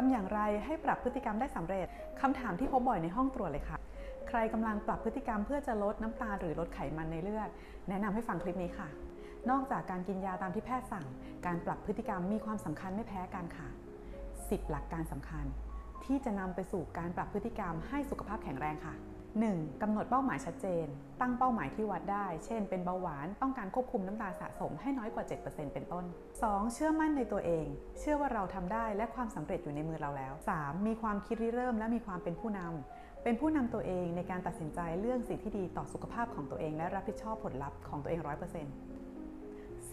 ทำอย่างไรให้ปรับพฤติกรรมได้สำเร็จคำถามที่พบบ่อยในห้องตรวจเลยค่ะ ใครกำลังปรับพฤติกรรมเพื่อจะลดน้ำตาหรือลดไขมันในเลือด แนะนำให้ฟังคลิปนี้ค่ะ นอกจากการกินยาตามที่แพทย์สั่ง การปรับพฤติกรรมมีความสำคัญไม่แพ้กันค่ะ 10 หลักการสำคัญ ที่จะนำไปสู่การปรับพฤติกรรมให้สุขภาพแข็งแรงค่ะ 1. กำหนดเป้าหมายชัดเจน ตั้งเป้าหมายที่วัดได้ เช่น เป็นเบาหวาน ต้องการควบคุมน้ำตาลสะสมให้น้อยกว่า 7%เป็นต้น 2. เชื่อมั่นในตัวเอง เชื่อว่าเราทำได้และความสำเร็จอยู่ในมือเราแล้ว 3. มีความคิดริเริ่มและมีความเป็นผู้นำเป็นผู้นำตัวเองในการตัดสินใจเรื่องสิ่งที่ดีต่อสุขภาพของตัวเอง และรับผิดชอบผลลัพธ์ของตัวเอง 100%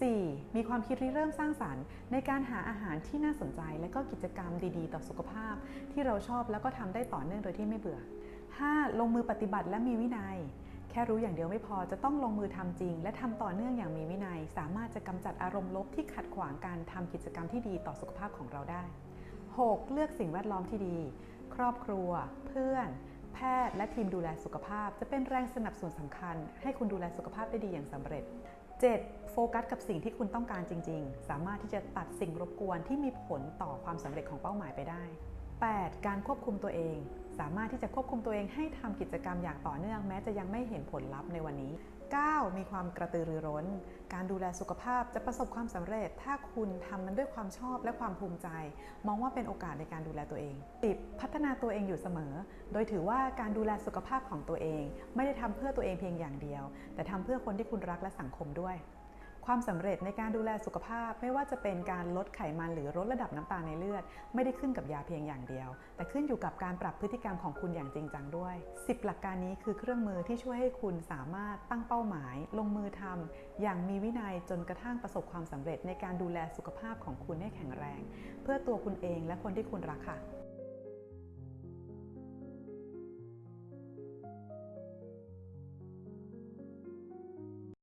4. มีความคิดริเริ่มสร้างสารรค์ ในการหาอาหารที่น่าสนใจ และก็กิจกรรมดีๆ ต่อสุขภาพ ที่เราชอบแล้วก็ทำได้ต่อเนื่องโดยที่ไม่เบื่อ 5. ลงมือปฏิบัติและมีวินัย แค่รู้อย่างเดียวไม่พอจะต้องลงมือทำจริง และทำต่อเนื่องอย่างมีวินัย สามารถจะกำจัดอารมณ์ลบที่ขัดขวางการทำกิจกรรมที่ดีต่อสุขภาพของเราได้ 6. เลือกสิ่งแวดล้อมที่ดี ครอบครัว เพื่อนแพทย์และทีมดูแลสุขภาพ จะเป็นแรงสนับสนุนสำคัญ ให้คุณดูแลสุขภาพได้ดีอย่างสำเร็จ 7. โฟกัสกับสิ่งที่คุณต้องการจริง ๆ สามารถที่จะตัดสิ่งรบกวนที่มีผลต่อความสำเร็จของเป้าหมายไปได้ 8. การควบคุมตัวเอง สามารถที่จะควบคุมตัวเองให้ทำกิจกรรมอย่างต่อเนื่องแม้จะยังไม่เห็นผลลัพธ์ในวันนี้ 9. มีความกระตือรือร้น การดูแลสุขภาพจะประสบความสำเร็จ ถ้าคุณทำมันด้วยความชอบและความภูมิใจ มองว่าเป็นโอกาสในการดูแลตัวเอง 10. พัฒนาตัวเองอยู่เสมอ โดยถือว่าการดูแลสุขภาพของตัวเอง ไม่ได้ทำเพื่อตัวเองเพียงอย่างเดียว แต่ทำเพื่อคนที่คุณรักและสังคมด้วย ความสำเร็จในการดูแลสุขภาพ ไม่ว่าจะเป็นการลดไขมันหรือลดระดับน้ำตาลในเลือด ไม่ได้ขึ้นกับยาเพียงอย่างเดียว แต่ขึ้นอยู่กับการปรับพฤติกรรมของคุณอย่างจริงจังด้วย 10 หลักการนี้คือเครื่องมือที่ช่วยให้คุณสามารถตั้งเป้าหมาย ลงมือทำอย่างมีวินัยจนกระทั่งประสบความสำเร็จในการดูแลสุขภาพของคุณให้แข็งแรง เพื่อตัวคุณเองและคนที่คุณรักค่ะ